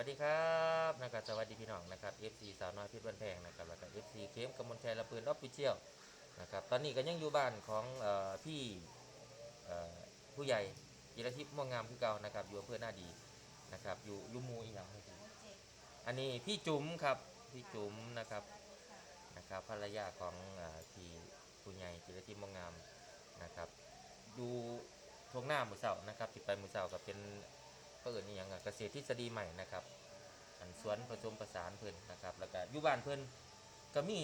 วัสดีครับนะครับสวัสดีพี่น้องนะครับ FC สาวน้อยพชรบ้านแพงนะครับแล้วก็ FC เคมกำมลชัยละปืนรอบปิเชียลนะครับตอนนี้ก็ยังอยู่บ้านของออพี่ผู้ใหญ่จิรทิพย์ม่วงงามคือเก่านะครับอยู่อำเภอหน้าดีนะครับอยู่อยุมูอีกอย่างให้ดีอันนี้พี่จุ๋มครับพี่จุ๋มนะครับนะครับภรรยาของพี่ผู้ใหญ่จิรทิพย์ม่วงงามนะครับดูทวงหน้ามือเสานะครับติดไปมือเสาก็เป็น ก็เอิญนี่ยังอะเกษตรทฤษฎีใหม่นะครับ อันสวนผสมประสานเพิ่นนะครับ แล้วก็อยู่บ้านเพิ่นก็มี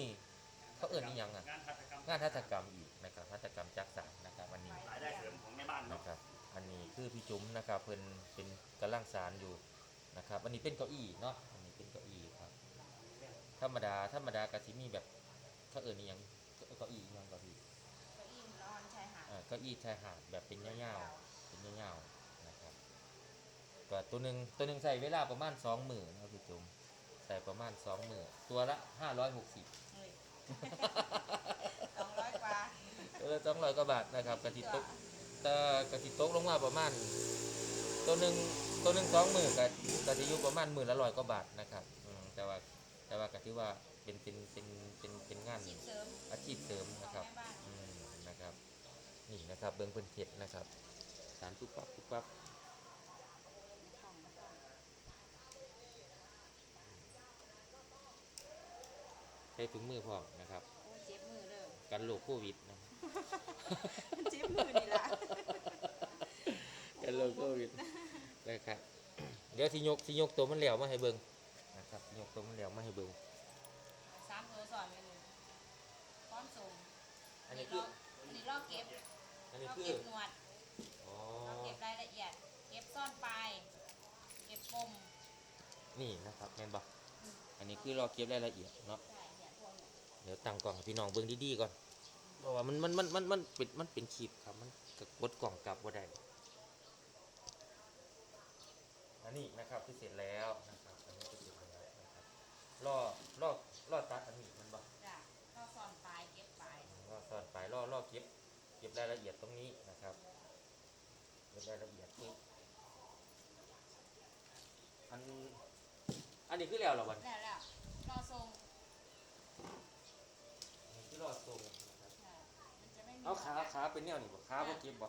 เขาเอิ้นอีหยังอะงานหัตถกรรมงานหัตถกรรมอีกนะครับหัตถกรรมจักสานนะครับอันนี้รายได้เสริมของแม่บ้านนะเนาะครับ อันนี้คือพี่จุ๋มนะครับเพิ่นเป็นกำลังสารอยู่นะครับ อันนี้เป็นเก้าอี้เนาะอันนี้เป็นเก้าอี้ครับ ธรรมดาธรรมดาก็สิมีแบบเขาเอิ้นอีหยังเก้าอี้อีหยังเก้าอี้เก้าอี้นอนชายหาด เอ่อเก้าอี้ชายหาดแบบเป็นยาวๆเป็นยาวๆนะครับ ก็ตัวหนึ่งตัวหนึ่งใส่เวลาประมาณสองหมื่นนะครับพี่จุ๋มใส่ประมาณสองหมื่นตัวละห้าร้อยหกสิบเฮ้ยสองร้อยกว่าตัวละสองร้อยกว่าบาทนะครับกะทิตกแต่กะทิตกลงมาประมาณ ตัวหนึ่งตัวหนึ่งสองหมื่นกะกะทิอยู่ประมาณหมื่นละร้อยกว่าบาทนะครับอืมแต่ว่าแต่ว่ากะทิว่าเป็นเป็นเป็นเป็นเป็นงานอาชีพเสริมอาชีพเสริมของนะครับแม่บ้านอืมนะครับ นี่นะครับเบิ้งเพิ่นเข็ดนะครับสารปุ๊บปั๊บปุ๊บปั๊บ ของ ใช้ถุงมือพร้อมนะครับ โอ้เจ็บมือเลยกันโรคโควิดนะเจ็บมือนี่ล่ะกันโรคโควิดนะครับ เดี๋ยวสิยกสิยกตัวมันแล้วมาให้เบิ้งนะครับสิยกตัวมันแล้วมาให้เบิ้งสามตัวสอนกันเลยก้อนสูงอันนี้คืออันนี้ลอกเก็บอันลนี้อกคือเก็บหนวดอ๋อลอกเก็บรายละเอียด เก็บซ่อนปลายเก็บปมนี่นะครับแม่นบ่อันนี้คือเราเก็บรายละเอียดเนาะใช่เนี่ยพวก เนี่ยเดี๋ยวตั้งกล่องให้พี่น้องเบิ้งดีๆก่อนเพราะว่ามันมันมันมันมันเป็นมันเป็นคลิปครับ มันกดกดกล่องกลับว่าได้อันนี้นะครับที่เสร็จแล้วนะครับอันนี้ที่เสร็จแล้วนะครับล่อล่อล่อตัดอันนี้มันบ่จ้ะก็ซ่อนปลายเก็บปลายล่อซ่อนไปล่อล่อเก็บเก็บรายละเอียดตรงนี้นะครับเก็บรายละเอียดปุ๊บอันอันนี้คือแล้วเหรอวันแล้วแล้วรอทรง อันนี้คือล่อทรงนะครับ ค่ะมันจะไม่มี เอาขาขาเป็นแนวนี่บ่ขาบ่เก็บบ่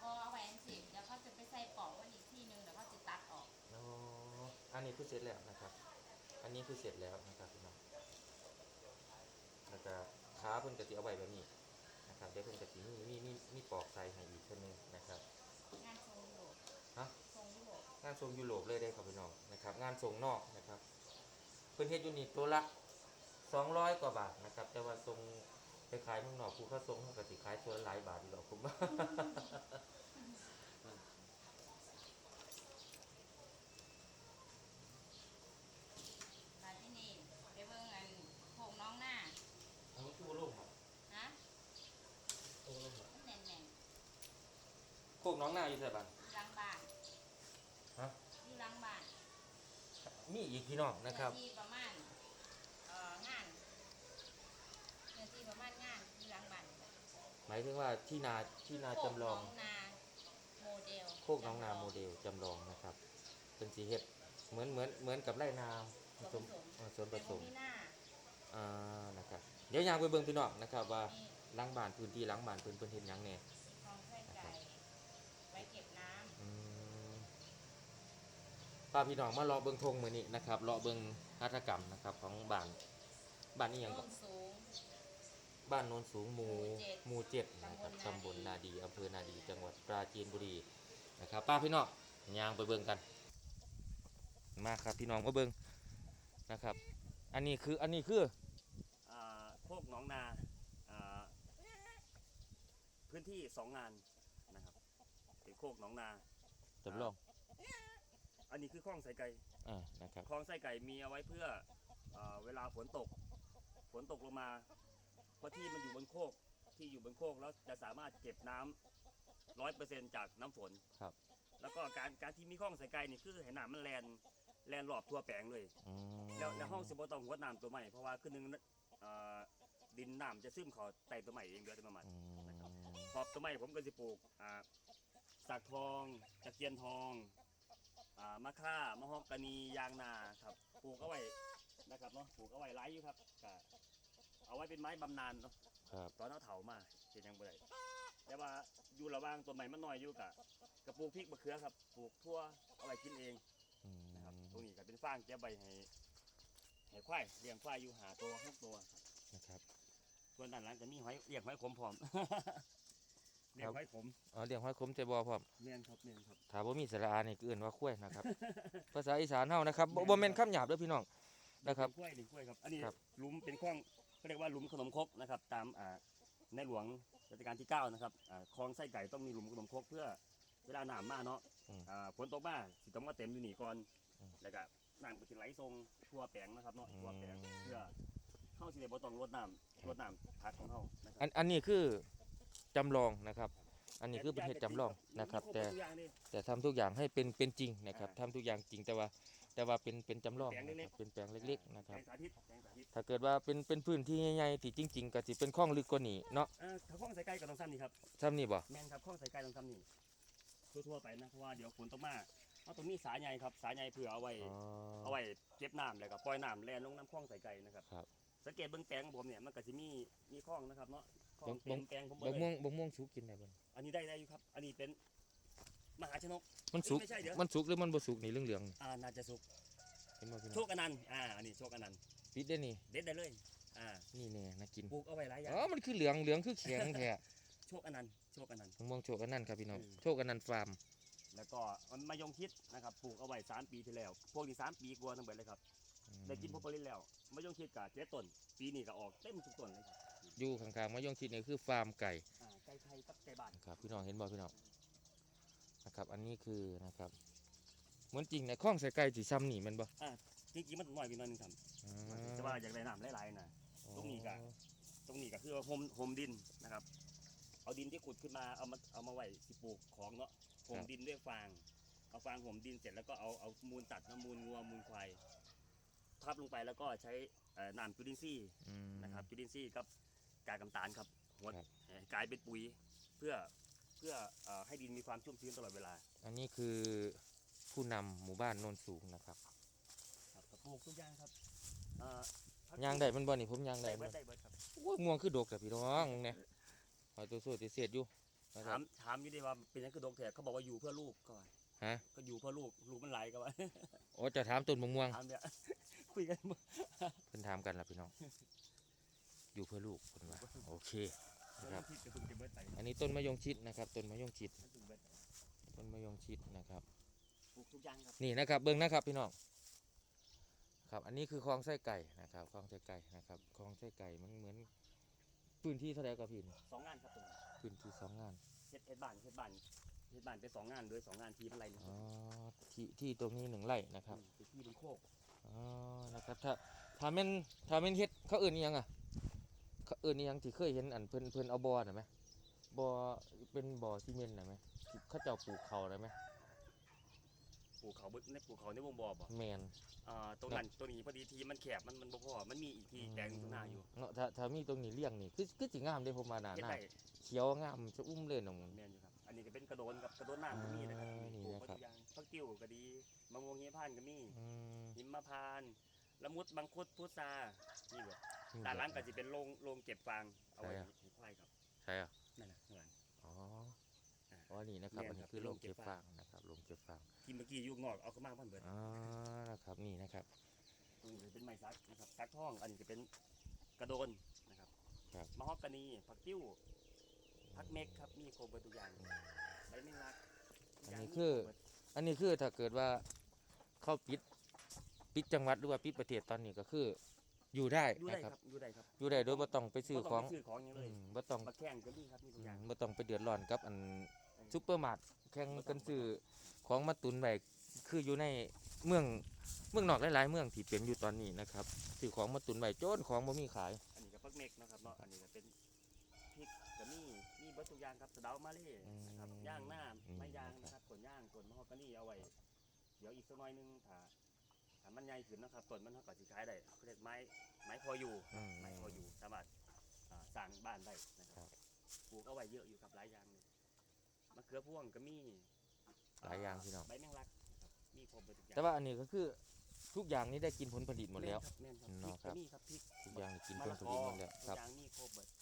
พอเอาแหวนสิเดี๋ยวเขาจะไปใส่ปอกไว้อีกที่หนึงเดี๋ยวเขาจะตัดออกอ๋ออันนี้คือเสร็จแล้วนะครับ อันนี้คือเสร็จแล้วนะครับพี่น้องแล้วก็ขาเพิ่นก็สิเอาไว้แบบนี้นะครับเดี๋ยวเพิ่นก็สิมีมีมีมีปอกใส่ให้อีกเพิ่นนึงนะครับงานทรงยุโรปฮะ ทรงยุโรปงานทรงยุโรปเลยได้ครับพี่น้องนะครับ งานทรงนอกนะครับเพิ่นเฮ็ดอยู่นี่ตัวละ200 กว่าบาทนะครับ แต่ว่าทรง ไปขายเมืองนอกผู้เขาทรงเขาก็สิขายตัวละหลายบาทอยู่หรอกผมมาที่นี่ไปเบิ่งอันโขงน้องหน้าอันนี้คือบ่ลุ่มครับนะบ่ลุ่มครับมันแน่นแน่นโคกน้องหน้าอยู่ไสบ้านๆอยู่หลังบ้านฮะอยู่หลังบ้านมีอีกพี่น้องนะครับ เนื้อที่ประมาณเอ่องานเนื้อที่ประมาณงานอยู่หลังบ้าน หมายถึงว่าที่นาที่นาจำลองโคกน้นาโมเดลโคกน้องนาโมเดลจำลองนะครับ เป็นสีเห็ดเหมือนเหมือนเหมือนกับไร่นาผสมเอ่อส่วนผเป็นสมที่หน้าอ่านะครับเดี๋ยวยางไปเบิ่งพี่น้องนะครับ ว่านี่หล้างบ้านพื้นที่หล้างบ้านเพิ่นเพิ่นเฮ็ดหยังแหน่คลองไส้ไก่ ไว้เก็บน้อืมพาพี่น้องมารอเบิ่งธงมื้อนี้นะครับรอเบิ่งหัตถกรรมนะครับของบ้านบ้านนี้ำหยังต้ก็นสูง บ้านโนนสูงหมู่หหมู่มู่เจ็ดเจ็ดนะครับตำตำบบลลนานาดีดีอำเภอนาดีจังหวัดปราจีนบุรีนะครับ ป้าพี่น้องยางไปเบิ่งกัน มาครับพี่น้องมาเบิ่งนะครับ อันนี้คืออันนี้คืออ่าโคกหนองนาอ่าพื้นที่สองงานนะครับเป็นโคกหนองนาจำลองอันนี้คือคลองไสไก่อ่านะครับคลองไสไก่มีเอาไว้เพื่ออาเวลาฝนตก ฝนตกลงมา เพราะที่มันอยู่บนโคกที่อยู่บนโคกแล้วจะสามารถเก็บน้ำร้อยเปอร์เซ็นจากน้ำฝน ครับ แล้วก็การการที่มีคลองไสไก่นี่คือให้น้ำมันแลนแลนรอบทั่วแปลงเลย อืมแล้วแล้วห้องสิบ่ต้องหัวน้ำตัวใหม่เพราะว่าคือหนึงเอ่อดินน้ำจะซึมเขาใต้ตัวใหม่เองโดยอัตโนมัติอืมขอบตัวใหม่ผมก็สิปลูกอ่าสักทองตะเคียนทองอ่ามะค่ามะฮอกกานียางนาครับปลูกเอาไว้นะครับเนาะปลูกเอาไว้หลายอยู่ครับก็ เอาไว้เป็นไม้บำนาญเนาะครับตอนเอาเถามาเห็นยังบ่ได้แต่ว่าอยู่ระหว่างต้นไม้มันน้อยอยู่กะกระปลูกพริกมะเขือครับปลูกทั่วเอาไว้กินเองอืมนะครับตรงนี้ก็เป็นฟางแก้ใบให้ให้ควายเลี้ยงควายอยู่หาตัวหกตัวครับนะครับส่วนด้านหลังจะมีหอยเลี้ยงหอยขมพร้อม เลี้ยงหอยขมอ๋อเลี้ยงห้อยคมใจบ่พร้อมเลี้ยงครับเลี้ยงครับถ้าบ่มีสระอานี่ก็เอื่นว่าคุ้ยนะครับ ภาษาอีสานเฮานะครับบ่บ่แม่นคำหยาบเด้อพี่น้องนะครับเลี้ยงกล้วยเลี้ยงกล้วยครับ อันนี้ครับ หลุมเป็นคลอง เขาเรียกว่าหลุมขนมครกนะครับ ตามอ่าในหลวงรัชกาลที่9นะครับอ่าคลองไส้ไก่ต้องมีหลุมขนมครกเพื่อเวลาน้ำมาเนาะอืมอ่าฝนตกมาสิต้องมาเต็มอยู่นี่ก่อนอืมแล้วก็น้ำก็สิไหลทรงทั่วแปลงนะครับเนาะทั่วแปลงอืมเพื่อเข้าสิได้บ่ต้องรดน้ำรดน้ำพักของเฮานะครัอันอันนี้คือจำลองนะครับ อันนี้คือประเทศจำลองนะครับ แต่มีครบทุกอย่างเลยแต่ทำทุกอย่างให้เป็นเป็นจริงนะครับอ่าทำทุกอย่างจริงแต่ว่าแต่ว่าเป็นเป็นจำลองแปลงนะเล็คกรับๆเป็นแปลงเล็กๆนะครับแปลงสาธิตแปลงสาธิตถ้าเกิดว่าเป็นเป็นพื้นที่ใหญ่ๆที่จริง ๆก็สิเป็นคลองลึกกว่านี้เนาะเอ่อถ้าคลองสายไก่ก็ต้องซ้ำนี่ครับซ้ำนี่บ่แม่นครับคลองสายไก่ต้องซ้ำนี่ทั่วๆไปนะเพราะว่าเดี๋ยวฝนตกมาเอาตรงนี้สายใหญ่ครับสายใหญ่เพื่อเอาไว้อ๋อเอาไว้เก็บน้ำแล้วก็ปล่อยน้ำแล่นลงน้ำคลองสายไก่นะครับครับสังเกตเบื้องแปลงของผมเนี่ยมันก็จะมีมีคลองนะครับเนาะคลองบ่เต็งมแปลงผมหมบัดกเลม่วยงบักม่วงสุกกินได้บ่อันนี้ได้ได้อยู่ครับ อันนี้เป็น มหาชนก มันสุก ไม่ใช่เดี๋ยว มันสุกหรือมันบ่สุกนี่เหลืองอ่าน่าจะสุกๆเห็นบ่พี่โชน้องคอนันต์อ่าอันนี้โชคอนันต์ปิดได้นี่ เด็ดได้เลยอ่านี่แน่น่ากิน ปลูกเอาไว้หลายอย่างอ๋อ มันคือเหลืองเหลืองคือแข็งแท้โชคอนันต์โชคอนันต์มะม่วงโชคอันนั้นครับพี่น้องอืม โชคอันนั้นฟาร์ม แล้วก็มันมายงคิดนะครับปลูกเอาไว้สามปีที่แล้ว พวกนี้สามปีกว่าทั้งหมดเลยครับอืมได้กินพอผลิตแล้วมายงคิดกับเจ๊ต้นปีนี้ก็ออกเต็มทุกต้นเลยครับอยู่ข้างๆมะยงชิดนี่คือฟาร์มไก่อ่าไก่ไข่กับไก่บ้าน นะครับพี่น้องเห็นบ่พี่น้อง นะครับ อันนี้คือนะครับเหมือนจริงในะข้องใส่ไก่สีซ้ำนี่แมันบ่จริงๆมันน้อยไปหน่อยหนึงครับอ่าแต่ว่าอยากได้น้ำหลายๆนะตรงนี้ก็ตรงนี้ก็คือว่าโฮมโฮมดินนะครับ เอาดินที่ขุดขึ้นมาเอามาเอามาไว้สิปลูกของเนาะโฮมดินด้วยฟาง เอาฟางโฮมดินเสร็จแล้วก็เอาเอามูลตัดน้ำมูลงัวมูลควายทับลงไปแล้วก็ใช้เอ่อน้ำจุลินทรีย์ อืม นะครับจุลินทรีย์กับกากน้ำตาลครับหดครับ เอ่อกลายเป็นปุ๋ยเพื่อ เพื่อเอ่อให้ดินมีความชุ่มชื้นตลอดเวลา อันนี้คือผู้นำหมู่บ้านโนนสูงนะครับครับก็ปลูกทุกอย่างครับเอ่อยางได้มันบ่นี่ผมยางได้ได้มัเบินดได้เบิดครับโอ้ยง่วงคือดกแต่พี่น้องเนี่ยหอยตัวสวยตัวเสียดอยู่นะคถารับมถามอยู่ดีว่าเป็นยังคือดกแท้เขาบอกว่าอยู่เพื่อลูกก่อนฮะก็อยู่เพื่อลูกลูกมันไหลก็ว่า โอ้จะถามต้นมะม่วงถามเนี่ยคุยกันบ่เพิ่นถามกันล่ะพี่น้อง อยู่เพื่อลูกเพิ่นว่าโอเค ครับ ที่กระตุ้นจะเบิดไปอันนี้ต้นมะยงชิดนะครับ ต้นมะยงชิด กระตุ้นเบิดต้นมะยงชิดนะครับ ปลูกทุกอย่างครับนี่นะครับเบิ้งนะครับพี่น้องครับ อันนี้คือคลองไส้ไก่นะครับคลองไส้ไก่นะครับคลองไส้ไก่มันเหมือนพื้นที่เท่าไหร่กับพี่นี่สองงานครับตรงนี้พื้นที่สองงานเฮ็ดเฮ็ดบ้านเฮ็ดบ้านเฮ็ดบ้านเป็นสองงานโดยสองงานทีมันไรนะคอ๋รัอบที่ที่ตรงนี้หนึ่งไร่นะครับอืมเป็นที่เป็นโคกอ๋อนะครับถ้าถ้าแม่นถ้าแม่นเฮ็ดเขาเอื่นอิหยังอะ เขาเอื่นอิหยังที่เคยเห็นอันเพิ่นเพิ่นเอาบ่อน่ะไหมบ่อเป็นบ่อซีเมนต์น่ะไหมที่เขาเจ้าปลูกเขาน่ะไหมปลูกเขาเบิดในปลูกเขาในวงบ่อบ่แมนอ่าตรงนั้นตัวนี้พอดีทีมันแคบมันมันบ่พอมันมีอีกทีแปลงหนึ่งข้างหน้าอยู่เนาะถ้าถ้ามีตรงนี้เลี้ยงนี่คือคือสิงามเด้ผมว่าหน้าเฮ็ดหน้าได้เขียวงามจะอุ้มเลยน้องแม่นอยู่ครับอันนี้ก็เป็นกระโดนกับกระโดนน้ำก็มีนะครับอ่านี่ปลูกนะครับหมดทุกอย่างพักติ้วก็ดีมะม่วงหิมพานต์ก็มีอืมหิมพานต์ ละมุดบังคุดพุทรานี่แบบนี่ด้านหล่างแบก็บจะเป็นโรงโรงเก็บฟางเอาไว้ใช่อะให้ควายครับใช่อะนั่นน่ะข้างหลังอ๋ออ่าอ๋อนี่นะครับแม่นอันนี้ครับคือโรงโรงเก็เก็บบฟาฟางงนะครับโรงเก็บฟางที่เมื่อกี้อยุกนอกเอาเข้ามาพันเบิดอ๋อนะครับนี่นะครับตรงนี้จะเป็นไม้ซักนะครับซักท่องอันนี้จะเป็นกระโดนนะครับครับมะฮอกกานีผักติ้วผักเม็กครับมีโครบเบิดทุกอย่างใบแมงลักทุกอันย่างนี้มีคือรบเบิดอันนี้คือถ้าเกิดว่าเข้าปิด ปิดจังหวัดหรือว่าปิดประเทศตอนนี้ก็คือ อยู่ได้อยู่นะได้คครัรับบอยู่ได้ครับอยู่ได้โดยบ่ต้องไปซื้อบ่ขต้องไปซื้อของอย่างเลยอืมบ่ต้องบักแข้งก็มีครับมีทุกอย่างบ่ต้องไปเดือดร้อนกับอันซุปเปอร์มาร์ทแข่งกันซื้อของมาตุนไว้คืออยู่ในเมืองเมืองนอกหลายๆเมืองที่เป็นอยู่ตอนนี้นะครับซื้อของมาตุนไว้โจนของบ่มีขาย อันนี้ก็ผักเม็กนะครับเนาะอันนี้ก็เป็นพริกก็มีมีเบิดทุกอย่างครับสะเดามาเล่นะครับย่างหน้าไม้ย่างนะครับส่วนย่างส่วนมะฮอกกานีเอาไว้เดี๋ยวอีกสักหน่อยหนึงถ้า ถ้ามันใหญ่ขึ้นนะครับต้นมันเขาก็สิขายได้เขาเรียกไม้ไม้พออยู่อืม ไม้พออยู่สามารถอ่าสร้างบ้านได้นะคครัรับบปลูกเอาไว้เยอะอยู่ครับหลายอย่างเลยมะเขือพวงก็มีหลายอย่างพี่น้อง ใบแมงลักนะครับมีครบหมดทุกอย่างแต่ว่าอันนี้ก็คือทุกอย่างนี้ได้กินผลผลิตหมดแล้ว แม่นครับเนาะแม่นครับพริกครับก็มีครับพริก ทุกอย่างนี่กินมะผลละผกลิตอหมดแล้วครับทุกอย่างมีครบหมดนะ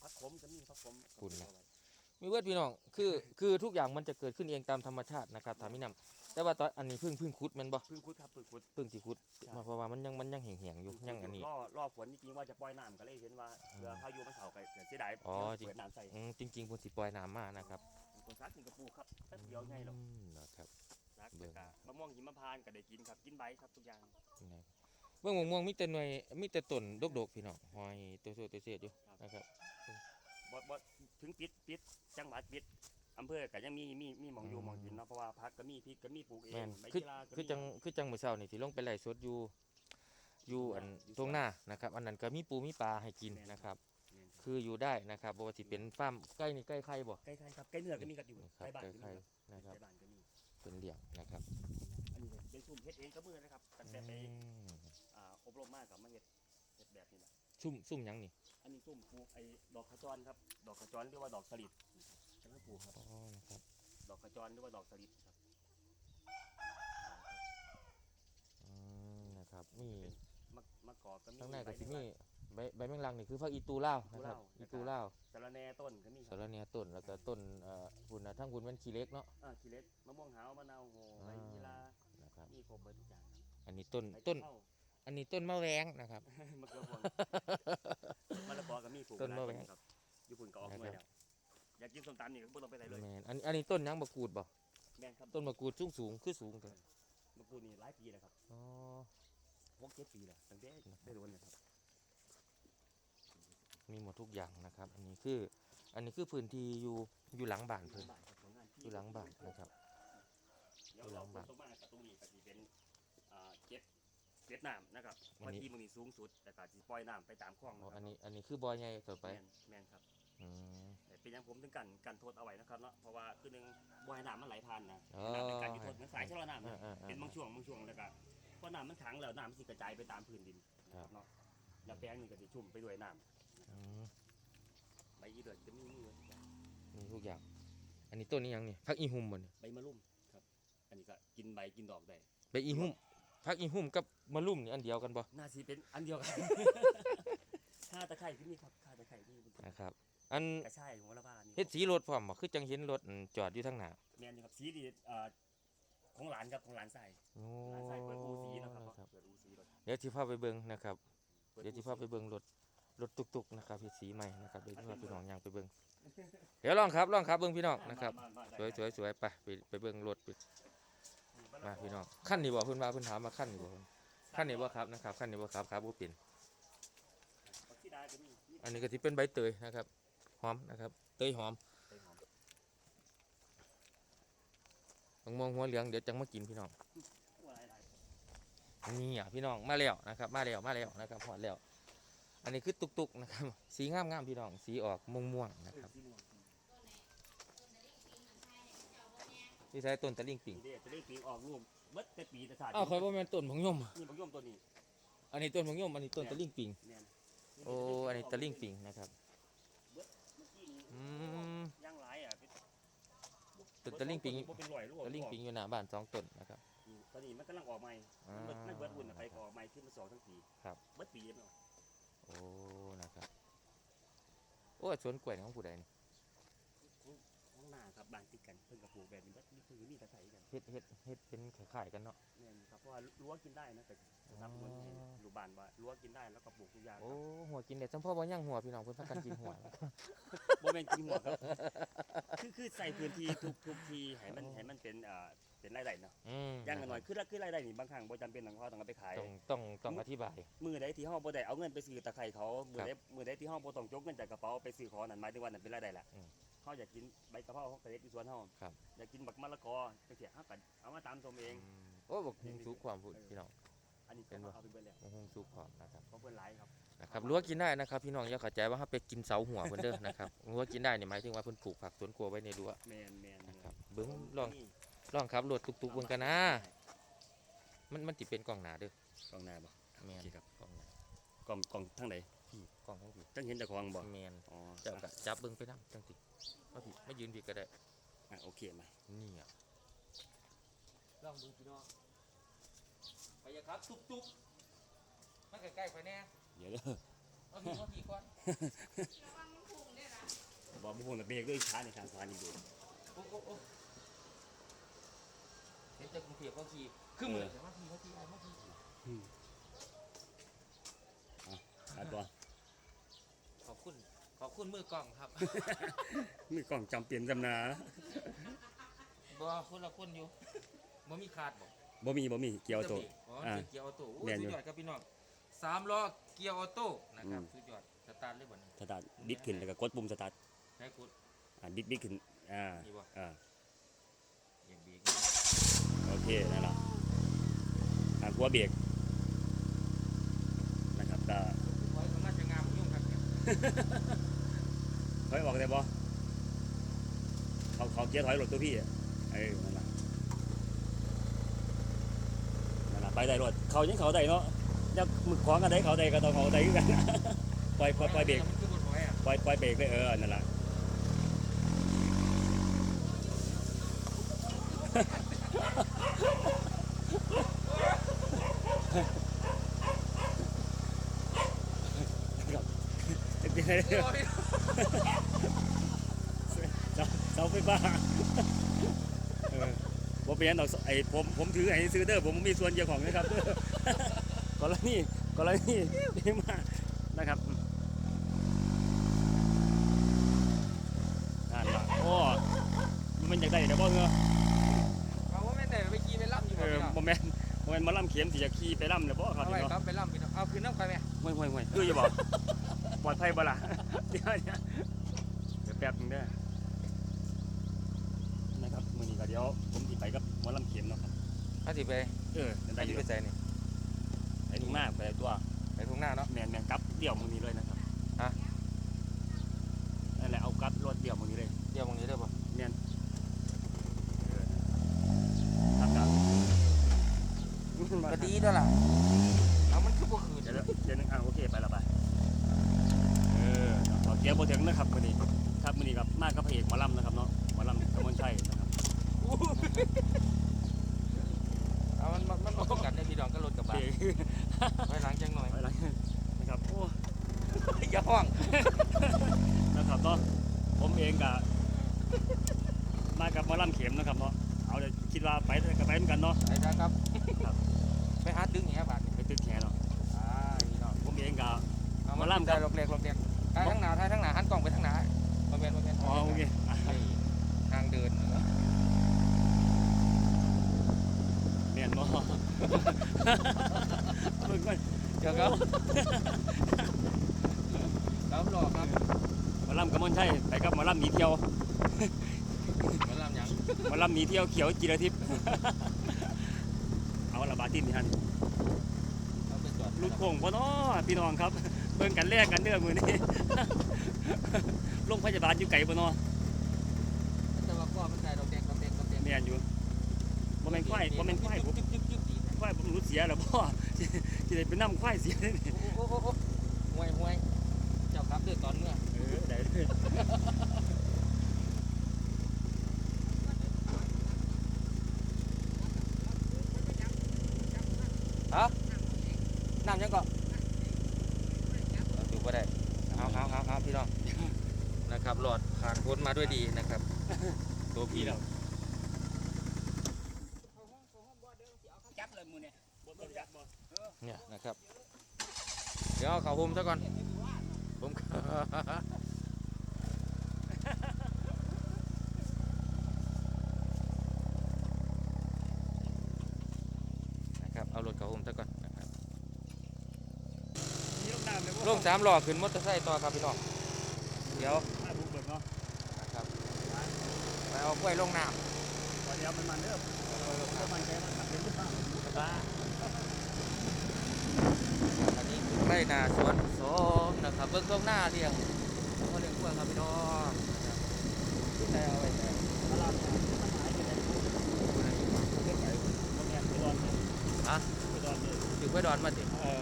ผักขมก็มีผักขมคุณนะเอาไว้มีเวิร์ดพี่น้องคือคือทุกอย่างมันจะเกิดขึ้นเองตามธรรมชาตินะครับถามพี่นำ แต่ว่าตอนอันนี้เพิ่งเพิ่งคุดแมันบ่พึ่งคุดครับพึ่งคุดเพิ่งสิคุดใช่มาเพราะว่ามันยังมันยังแห้งๆอยู่ยังอันนี้ รอรอฝนจริงๆว่าจะปล่อยน้ำก็เลยเห็นว่าเรือพายุมันเสาไปเกิดเสียดายอ๋อจริง เปิดน้ำใส่อืมจริงๆเพิ่นสิปล่อยน้ำมานะครับคนซักกินกระปูครับแป๊บเดียวไงหรอกอืมนะครับ ซักเบิ่แต่ง กะมะม่วงหิมพานต์ก็ได้กินครับกินใบครับทุกอย่างนะเบื้องม่วงๆมีแต่หน่วยมีแต่ต้นดกๆพี่น้องหอยตัวโซตัวเสียดอยู่นะครับ บ่บ่ถึงปิดปิดจังหวัดปิด อำเภอก็ยังมีมีมีหมองอยู่หมองกินเนาะเพราะว่าพักก็มีพริกก็มีปลูกเอแม่งนใบคือกีฬาก็คือมีจังคือจังมื้อเช้านี่ที่ลงไปไล่สดอยู่อยู่อันอยู่ตรงหน้านะครับ อันนั้นก็มีปูมีปลาให้กินแม่นนะครับแม่นครับ คืออยู่ได้นะครับบ่ว่าสิเป็นฟาร์มใกล้นี่ใกล้ไข่บ่ใกล้ๆครับใกล้เนื้อก็มีครับอยู่ครับใกล้บ้านใกล้ก็มีไข่ครับนะครับใกล้บ้านก็มีเป็นเลี้ยงนะครับอันนี้เป็นซุ่มเฮ็ดเองก็มือนะครับตั้งแต่ไปอืมอ่าอบรมมากับมาเฮ็ดเฮ็ดแบบนี้แหละ ซุ่มซุ่มหยังนี่อันนี้ซุ่มปลูกไอ้ดอกขจรครับ ดอกขจรเรียกว่าดอกสลิด กำลังปลูกครับ อ๋อนะครับดอกขจรเรียกว่าดอกสลิดครับอืมนะครับนี่มะมะกอกก็มีข้างในก็สิใบมีใบใบแมงลังนี่คือผักอีตูลาวนะครับอีอีตูตูลาวลาวสะระแหน่ต้นก็มีคสารับรเนียต้นแล้วก็ต้นเอ่อพุ่นน่ะทั้งพุ่นแม่นขี้เล็กเนาะ อ่าขี้เล็กมะม่วงหาวมะนาวโหใบอ่า ยีรานะครับมีครบเบิดทุกอย่างครับอันนี้ต้นใบต้น กะเพรา อันนี้ต้นมะแวงนะครับ มะเขือพวงมะละกอก็มีปลูกต้นมะแวงหลายครับญี่ปุ่นก็ออกหน่วยแล้ว อยากกินส้มตำนี่ก็บ่ต้องไปไหนเลยแม่นอันอันนี้ต้นหยังบะกรูดบ่แม่นครับต้นบะกรูดสูงสูงคือสูงแต่มะกรูดนี่หลายปีแล้วครับอ๋อหกเจ็ดปีแล้วตั้งแต่ได้โดนเลยครับมีหมดทุกอย่างนะครับ อันนี้คืออันนี้คือพื้นที่อยู่อยู่หลังบ้านอยู่เพิ่นหลังบ้านครับของงานที่อยู่หลังบ้านนะครับ เดี๋ยวเราปลูกต้นไม้กับตรงนี้ก็สิเป็นอ่าเก็บเก็บน้ำนะครับอันนี้วันที่มันนี่สูงสุดแต่ก็สิปล่อยน้ำไปตามคลองอ๋อนะคอัรับนนี้อันนี้คือบอยใหญ่ต่อไปแม่นแม่นครับ ผมถึงกันกันโทษเอาไว้นะครับเนาะเพราะว่าคือหนึงบ่ให้น้ำมันไหลผ่านนะอ๋อน้ำเป็นการอยู่โทษเหมือนสายชะลอน้ำอ่านะอ่าอ่าเป็นบางช่วงบางช่วงแล้วก็พอน้ำมันขังแล้วน้ำมันสิกระจายไปตามพื้นดินนะครับเนาะแล้วแปลงนี่ก็สิชุ่มไปด้วยน้อืมำใบอีเดือดจะมีนี่เลยมีทุกอย่าง อันนี้ต้นนี้ยังนี่พักอีหุ่มบ่เนี่ยใบมะรุ่มครับ อันนี้ก็กินใบกินดอกได้ใบอีหุ่มพักอีหุ่มกับมะลุ่มนี่อันเดียวกันบ่น่าสิเป็นอันเดียวกัน ข้าตะไคร้ที่นี่ครับข้าตะไคร้ที่นี่นะครับ อันกระชายของละบ้านี่เฮ็ดสีรถพร้อมบ่คือจังเห็นรถอืมจอดอยู่ทางหน้าแม่นอยู่ครับสีดีเอ่อของหลานครับของหลานใส่ โอ้หลานใส่เปิดอูสีนะครับนะครับเปิดอูสีรถเดี๋ยวสิพาไปเบิ่งนะครับปิเดี๋ยวอู่สิพาไปสีเบิ่งรถรถตุกๆนะครับเฮ็ดสีใหม่นะครับเดี๋ยวสิพาพี่น้องย่างไปเบิ่งเดี๋ยวลองครับลองครับเบิ่งพี่น้องนะครับ มามาสวยได้สวยสวยไปไปไปเบิ่งรถไปได้มาพี่น้องขั้นนี่บ่เพิ่นว่าเพิ่นถามมาขั้นนี่บ่เพิ่นขั้นนี่บ่ครับนะครับขั้นนี่บ่ครับครับบ่เป็น บักสีดาก็มีมีอันนี้ก็สิเป็นใบเตยนะครับห อมนะครับ เตยหอมไปหอมมะม่วงหัวเหลืองเดี๋ยวจังมากินพี่น้องหัวหลายๆนี่อะพี่น้องมาแล้วนะครับ มาแล้วมาแล้วนะครับหอดแล้ว อันนี้คือตุกๆนะครับ สีงามๆพี่น้อง สีออกม่วงๆนะครับสีม่วงที่ใช้ต้นตะลิงปิงสีเด็ดจะได้ปีออกรูปเบิดแต่ปีแต่ศาสตร์อ้าวคอยบ่แม่นต้นผงยมนี่บักย่อมตัวนี้ อันนี้ต้นผงยมอันนี้ต้นตะลิงปิงเนี่ยโอ้อันนี้ตะลิงปิงนะครับเบิดเมื่ อกี้นี้อืมย่างหลายอะเป็นต้นตะลิงปิงบ่เป็นรอยลูกตะลิงปิงอยู่หน้าบ้านสองต้นนะครับนี่ตอนนี้มันกำลังออกใหม่อ่ามันเบิดมันเบิดหุ่นอะไปก็ออกใหม่ขึ้นมาสองทั้งปีครับ เบิดปีแล้วเนาะโอ้ นะครับ โอ้ยสวนกล้วยของผู้ใดนี่ข้างหน้าครับบ้านติดกันเพิ่นกับปลูกแบบนี้เบิดนี่คือมีตะไคร้กันเฮ็ดเฮ็ดเฮ็ดเป็นคล้ายๆกันเนาะ เนี่ยครับเพราะว่ารั้วกินได้นะแต่นะครับมันให้ลูกบ้านว่ารั้วกินได้แล้วก็ปลูกทุกอย่างคโอ้รับหัวกินเด็ดจำพ่อบ่ย่างหัวพี่น้องเพิ่นพากันกินหัว บ่แม่นกินหัวครับคือคือใส่พื้นที่ทุกทุกที่ให้มันให้มันเป็นเอ่อเป็นรายได้เนาะอืมอย่างน้อยๆคือคือรายได้นี่บางครั้งบ่จำเป็นต้องเขาต้องเอาไปขาย ต้องต้องต้องอธิบาย มือใดที่เฮาบ่ได้เอาเงินไปซื้อตะไคร้เขา มือใดมือใดที่เฮาบ่ต้องจกเงินจากกระเป๋าไปซื้อของนั่นหมายถึงว่านั่นเป็นรายได้แหละอืมเฮาอยากกินใบกะเพราเฮาก็เด็ดอยู่สวนเฮาครับ อยากกินบักมะละกอจังซี่เฮาก็เอามาตามตัวเอง โอ้บอกหุงสุกความพูดพี่น้อง อันนี้เห็นบ่เขาเอาไปเบิดแล้วหุงสุกความนะ ครับนะครับรั้วกินได้นะครับพี่น้องอย่าเข้าใจว่าเขาไปกินเสาหัวเพิ่นเด้อนะครับรั้วกินได้นี่หมายถึงว่าเพิ่นปลูกผักสวนครัวไว้ในรั้วแม่นแม่นนะครับเบิ่งลองนี่ลองขับรถตุกๆเบิ่งกันนะมันมันสิเป็นกล้องหน้าเด้อกล้องหน้าบ่แม่นโอเคครับกล้องหน้ากล้องกล้องทางไหนพี่กล้องของพี่จังเห็นแต่ของบ่แม่นอ๋อเจ้าก็จับเบิ่งไปนำจังสิมาพี่มายืนพี่ก็ได้อะโอเคมานี่อะลองดูพี่น้องไปอย่าครับตุบตุบมาใกล้ๆไปแน่ เดี๋ยวเด้อเอาพี่เอาพี่ก่อนระวังมันพุงด้วยนะบอกบุคคลกับเบรกด้วยช้าในทางสะพานนี่ดูโอ้โอ้โอ้เห็นจากกรุงเทพเขาขี่คือเหมือนแต่ว่าขี่เขาขี่อะไรเขาขี่อัดบ่ขอบคุณขอบคุณมือกล้องครับ มือกล่องจำเปลี่ยนจำนาบ่คนละคนอยู่บ่มีขาดบ่บ่มีบ่มีเกี่ยวตัวอ๋ออ่า เกียร์ออโต้โอ้แม่นสุอยู่ดยอดครับพี่น้อง สามล้อเกียร์ออโต้นะครับอืม สุดยอดสตาร์ทเลยบ่เนี่ยสตาร์ทบิดขึ้นแล้วก็กดปุ่มสตาร์ทใช้กุดอ่าบิดบิดขึ้นอ่านี่บ่ อ่าอย่างเบรกโอเคนั่นแหละอ่าหัวเบรกนะครับก็ไว้ก็มาจะงามยุ่งครับเนี่ยถอยออกได้บ่เขาเขาเกียร์ถอยรถตัวพี่อะเออนั่นแหละนั่นแหละไปได้รถเขายังเขาได้เนาะ อยักมึกขวางกันได้เขาได้ก็ต้องเขาได้กันปล่อยปล่อยปล่อยเบรกปล่อยปล่อยเบรกเลยเออนั่นแหละเดี๋ยวเดี๋ยวโอ้ยเสาไฟฟ้าเออผมเป็นหยังดอกไอ้ผมผมถือไอ้ซื้อเด้อผมมีส่วนเกี่ยวของนะครับ กรณีกรณีดีมากนะครับนั่นล่ะโอ้มันอยากได้เดี๋ยวบ่เหรอเอาว่าแม่นแต่ไปขี่ไปล่ำอยู่เอบ่อพี่น้องบ่แม่นบ่แม่นมาล่ำเข็มสิจะขี่ไปล่ำเลยบ่ครับเอาพี่ไว้เนาะครับไปล่ำพี่น้องเอาคืนน้ำไปไหมห่วยห่วยห่วยคืออยู่บ่ปลอดภัยบ่ล่ะเดี๋ยวเดี๋ยวเดี๋ยวแป๊บนึงเด้อนะครับมื้อนี้ก็เดี๋ยวผมสิไปกับหมอลำเข็มเนาะครับเอาสิไปเออไปได้อยู่ไปใจนี่ไอ้ทุ่งหน้าไปตัวไปทุ่งหน้าเนาะแมนแมนกลับเดี่ยวมื้อนี้เลยนะครับฮะ นั่นแหละเอากลับรถเดี่ยวมื้อนี้เลยเดี๋ยวตรงนี้ได้ป่ะแมนเออครับครับ ก็ดีด้วยล่ะ อามามาล่ำครับได้ลกเล็กลกเล็กท้ายทั้งหน้าท้ายทั้งหน้าหันกล้องไปทั้งหน้าบ่แม่นบ่แม่นอ๋อโอเคอะไอ้ทางเดินเนอะเมียนบ่เบิ่งก่อนเดี๋ยวครับครับรอครับหมอลำกมลชัยไปกับหมอลำหนีเที่ยวมาลำหยังหมอลำหนีเที่ยวเขียวจีรทิพย์ เอาละบาตินนี่ฮันเอาไปจอดลูกโป่งพ่อน้อพี่น้องครับ เบิ่งกันแลกกันเด้อมือนี้โรงพยาบาลอยู่ไกลบ่น้อแต่ว่าก็มันได้ดอกแดงดอกแดงดอกแดงแม่นอยู่บ่แม่นควายบ่แม่นควายผมจึ๊บจึ๊บจึ๊บจึ๊บควายผมรู้เสียแล้วพ่อสิสิได้ไปนำควายเสียนี่โอ้โหโอ้โหห่วยห่วยเจ้าครับเดือดตอนเมื่อเออได้เลยน้ำยังก็ดูบ่ได้เอาเอาเอาเอาพี่น้อง นะครับหลอดผ่าน พ้นมาด้วยดีนะครับ ตัวพี่พี่เราเราจับเลยมือเนี่ยบ่บ่จับบ่เนี่ยนะครับ เดี๋ยวเอาเขาหุมซะก่อนผมนะครับเอารถเขาหุมซะก่อนนะครับมีลงน้ำเลยบ่ลงสามล้อขึ้นมอเตอร์ไซค์ต่อครับพี่น้องเดี๋ยว มาบุกเบิกเนาะ นะครับไปเอา กล้วยลงน้ตอนเดียวมันมันเด้อำมันมันแค่มันขับเป็นหรือเปล่าอันนี้คือไร่นาสวนสองนะครับ เบื้องต้นหน้าเรียงเขาเรียกกล้วยครับพี่น้องนะครับที่ได้เอาไว้แต่ตลาดเนี่ยมันหายไปไหนเรื่องไหนบ่แม่นไปดอนเนี่ยอะไปดอนเนี่ยอยู่ไว้ดอนมาสิเออ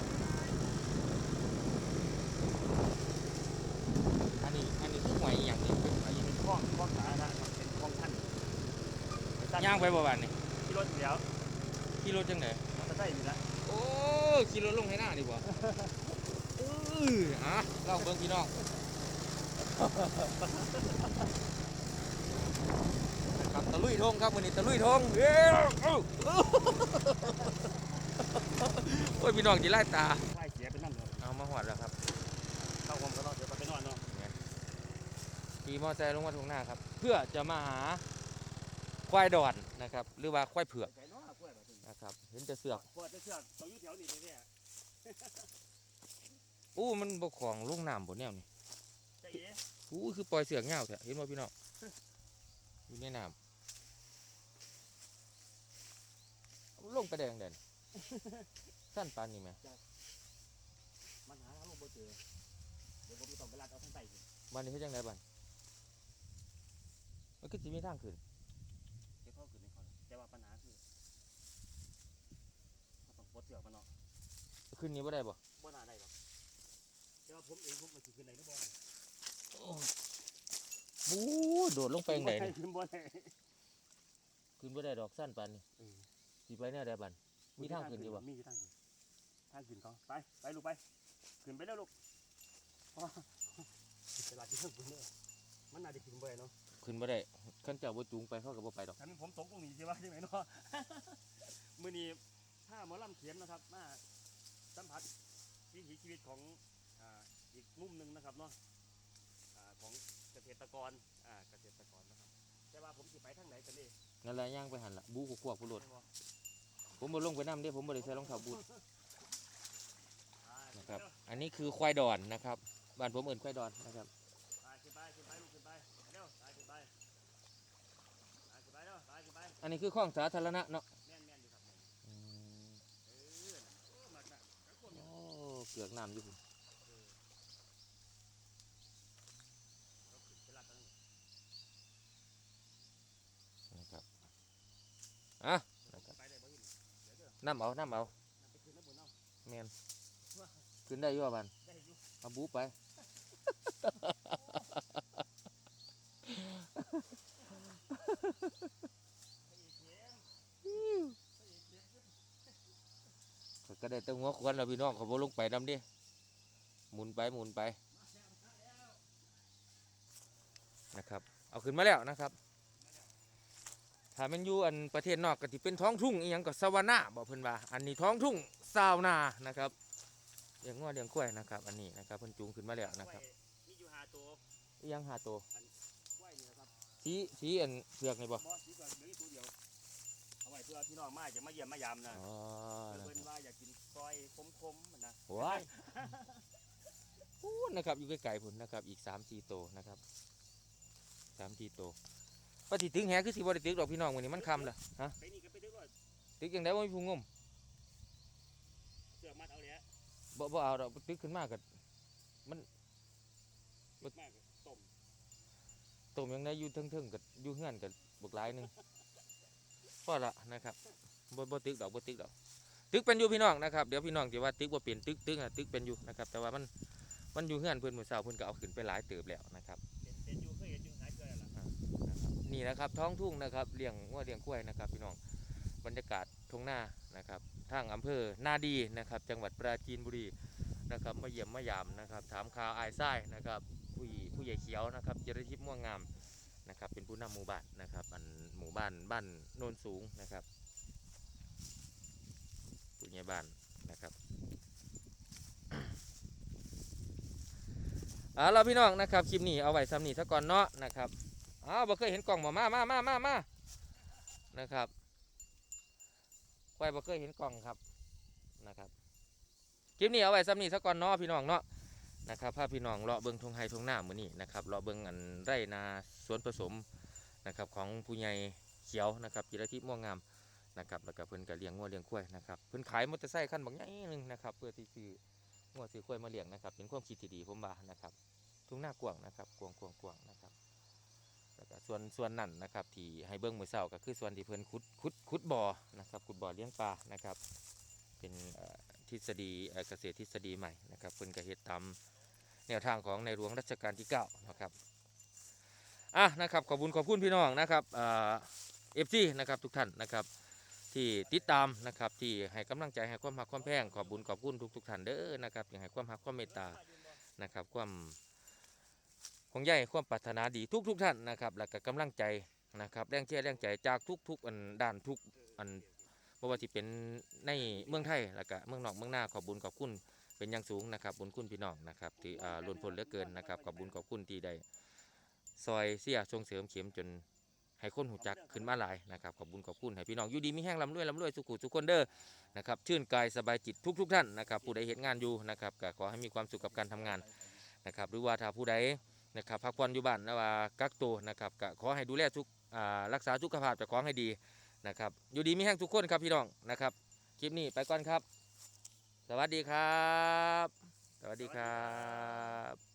อันนี้อันนี้คือหวยอหย่างนี้ อันนี้เป็นคลองคลองสาธารณะครับเป็นคลองท่าน ย่าง ไปบ่บ้านนี่ที่รถเดียวโขี่รถจังไหนมอเตอร์ไซค์นี่ละโอ้ขี่รถลงให้หน้าดีกว่าเอออะเล่าเบิ่งพี่น้องนะครับตะลุยทงครับวันนี้ตะลุยทงเอ้วเอ้าโอ้ยพี่น้องจีไล่ตาไล่เสียไปนั่นเลยเอามาหอดแล้วครับเข้าห้องก็นอนเดี๋ยวไปนอนเนาะขี่มอเตอร์ไซค์ลงมาทงหน้าครับ เพื่อจะมาหา ควายดอนนะครับ หรือว่าควายเผือกใส่เนาะกล้วยแบบนี้นะครับ เห็นแต่เสือกปวดจะเชือกต้องอยู่แถวนี้เลยเนี่ยอู้มันบกของลุงน้ำบนแนวนี่ใจเอ๋อู้คือปล่อยเสือกเงาวแท้เห็นบ่พี่น้องอยู่ในน้ำลงไปแดงเด่นสั้นปานนี่ไหมมันหาเราบ่เจอเดี๋ยวผมต้องไปรัดเอาทั้งไตขึ้นบ้านนี้เขาจังไดบ้านมันก็จะมีทางขึ้น เดี๋ยวเข้าขึ้นในคอนแต่ว่าปัญหาคือเราต้องปลดเสือกมันเนาะขึ้นนี้บ่ได้บ่บ่น่าได้หรอกแต่ว่าผมเองผมมันสิขึ้นได้หรือบ่บู๊โดดลงไปจังไดนี่ขึ้นบ่ได้ขึ้นบ่ได้ดอกสั้นปานนี่เออสิไปแนวใดบ้านมีทางขึ้นอยู่บ่มีทางขึ้นทางขึ้นเขาไปไปลูกไป ขึ้นไปแล้วลูกเพราะว่าตลาดที่เพิ่งขึ้นเลยมันน่าจะขึ้นบ่ได้เนาะขึ้นบ่ได้ขั้นเจ้าบ่จูงไปเขาก็บ่ไปดอกฉันผมตกตรงนี้ใช่ไหมใช่ไหมเนาะมื้อนี้ ถ้าหมอลำเขียนนะครับมาสัมผัสวิถีชีวิตของอ่าอีกมุมหนึ่งนะครับเนาะอ่าของเกษตรกรอ่าเกษตรกรนะครับ แต่ว่าผมสิไปทางไหนกันนี่นั่นแหละย่างไปหันละบู๊กวกๆผู้โลดผมบ่ลงไปน้ำเด้ผมบ่ได้ใส่รองเท้าบูทนะครับ อันนี้คือควายดอนนะครับบ้านผมเอิ้นควายดอนนะครับไปขึ้นไปขึ้นไปลูกขึ้นไปเร็วไปขึ้นไปไปขึ้นไปเร็วไปขึ้นไปอันนี้คือคลองสาธารณะเนาะ แม่นแม่นอยู่ครับแม่น อืม เออน่ะโอ้มากน่ะแล้วคน โอ้ เกือกน้ำอยู่นะครับอะนะครับน้ำเอาน้ำเอาเอาแมนขึ้นได้ยู่วบ้านได้อยู่เอาบู๊ไปอย ก็ได้แตั้งหัวควันแล้วพี่น้องเขาบ่ลงไปนำเดิหมุนไปหมุนไปนะครับ เอาขึ้นมาแล้วนะครับถ้ามันอยู่อันประเทศนอกก็ที่เป็นท้องทุ่งอีหยังก็สวานาบอกเพิ่นว่า อันนี้ท้องทุ่งซาวนานะครับเลี้ยงงัวเลี้ยงกล้วยนะครับ อันนี้นะครับเพิ่นจูงขึ้นมาแล้วนะครับมีอยู่หาตัวอีหยังหาตัวกล้วยนี่นะครับสีสีอันเผือกนี่บ่บอสสีก่อนเหลืออีกตัวเดียวเอา ไว้เพื่อพี่น้องมาจะมาเยี่ยมมายามนะอ๋อนะเพิ่นครับว่าอยากกินซอยคมๆมันนะว้ายพูดนะครับอยู่ไกลๆพุ่นนะครับ อีกสามสี่โตวนะครับสามสี่โตวปฏิถึงแหคือสิบ่ได้ตึกดอกพี่น้องวันนี้มันคำล่ะฮะไปนี่ก็ไปดึกว่าตึกยังไงว่ามีผู้งมเสือกมัดเอาเลยฮะบ่บ่เอาดอกตึกขึ้นมากับดึกมากเลยต้มต้มยังไงอยู่เทิงๆกับอยู่เฮือนกับบกหลายหนึง พอละนะครับบ่บ่ตึกดอกบ่ตึกดอกตึกเป็นอยู่พี่น้องนะครับเดี๋ยวพี่น้องสิว่าตึกบ่เป็นตึกตึกอะตึกเป็นอยู่นะครับแต่ว่ามันมันอยู่เฮือนเพิ่นมื้อเช้าเพิ่นก็เอาขึ้นไปหลายเติบแล้วนะครับเป็นเป็นอยู่เคยเห็นอยู่หลายเทื่อแล้วล่ะนะครับนี่นะครับท้องทุ่งนะครับเลี้ยงวัวเลี้ยงกล้วยนะครับ พี่น้องบรรยากาศทุ่งนานะครับทางอำเภอนาดีนะครับ จังหวัดปราจีนบุรีนะครับมาเยี่ยมมายามนะครับ ถามข่าวอายไส้นะครับผู้ใหญ่ผู้ใหญ่เขียวนะครับเจริญทิพย์ม่วงงาม นะครับ เป็นผู้นำหมู่บ้านนะครับอันหมู่บ้านบ้านโนนสูงนะครับผู้ใหญ่บ้านนะครับเอาเราพี่น้องนะครับคลิปนี้เอาไว้ซ้ำนี้ซะก่อนเนาะนะครับอ้าวบ่เคยเห็นกล่องบ่มามามามามานะครับควายบ่เคยเห็นกล่องครับนะครับคลิปนี้เอาไว้ซ้ำนี้ซะก่อนเนาะพี่น้องเนาะ นะครับพาพี่น้องเลาะเบิงทงไฮทงหน้ามือนี้นะครับเลาะเบิ่งอันไร่นาสวนผสมนะครับของผู้ใหญ่เขียวนะครับจิรทิพย์ม่วงงามนะครับแล้วก็เพิ่นก็เลี้ยงงัวเลี้ยงควายนะครับเพิ่นขายมอเตอร์ไซค์คันบักใหญ่หนึงนะครับเพื่อที่ซื้องัวซื้อควายมาเลี้ยงนะครับเป็นความคิดที่ดีผมว่านะครับทุ่งหน้ากว้างนะครับกว้างกว้างกว้างนะครับแล้วก็ส่วนส่วนนั่นนะครับที่ให้เบิ้งมือเสาก็คือส่วนที่เพิ่นขุดขุดขุดบ่อนะครับขุดบ่อเลี้ยงปลานะครับเป็น ทฤษฎีเกษตรทฤษฎีใหม่นะครับเพิ่นก็เฮ็ดตามแนวทางของในหลวงรัชกาลที่9นะครับอะนะครับขอบคุณขอบคุณพี่น้องนะครับเอฟซีนะครับทุกท่านนะครับที่ติดตามนะครับที่ให้กำลังใจให้ความหักความแพงขอบบุญขอบคุณทุกๆท่านเด้อนะครับอยากให้ความหักความเมตตานะครับความของใหญ่ความปรารถนาดีทุกๆท่านนะครับ แล้วก็กำลังใจนะครับแรงเชียร์แรงใจจากทุกๆอันด้านทุกอัน บ่ว่าที่เป็นในเมืองไทยแล้วก็เมืองนอกเมืองหน้าขอบบุญขอบคุณเป็นอย่างสูงนะครับบุญคุณพี่น้องนะครับที่อ่าล้นพ้นเหลือเกินนะครับขอบบุญขอบคุณที่ได้ซอยเสียส่งเสริมเข็มจนให้คนหูจักขึ้นมาหลายนะครับขอบคุญขอบคุณให้พี่น้องอยู่ดีมีแห้งลำรวยลำรวยสุขุทุกคนเด้อนะครับชื่นกายสบายจิตทุกทุกท่านนะครับผู้ใดเห็นงานอยู่นะครับก็ขอให้มีความสุขกับการทำงานนะครับหรือว่าถ้าผู้ใดนะครับพักผ่อนอยู่บ้านนะว่ากักตัวนะครับก็ขอให้ดูแลทุกอ่ารักษาสุขภาพเจากของให้ดี นะครับ อยู่ดีมีแห้งทุกคนครับพี่น้องนะครับ คลิปนี้ไปก่อนครับ สวัสดีครับ สวัสดีครับ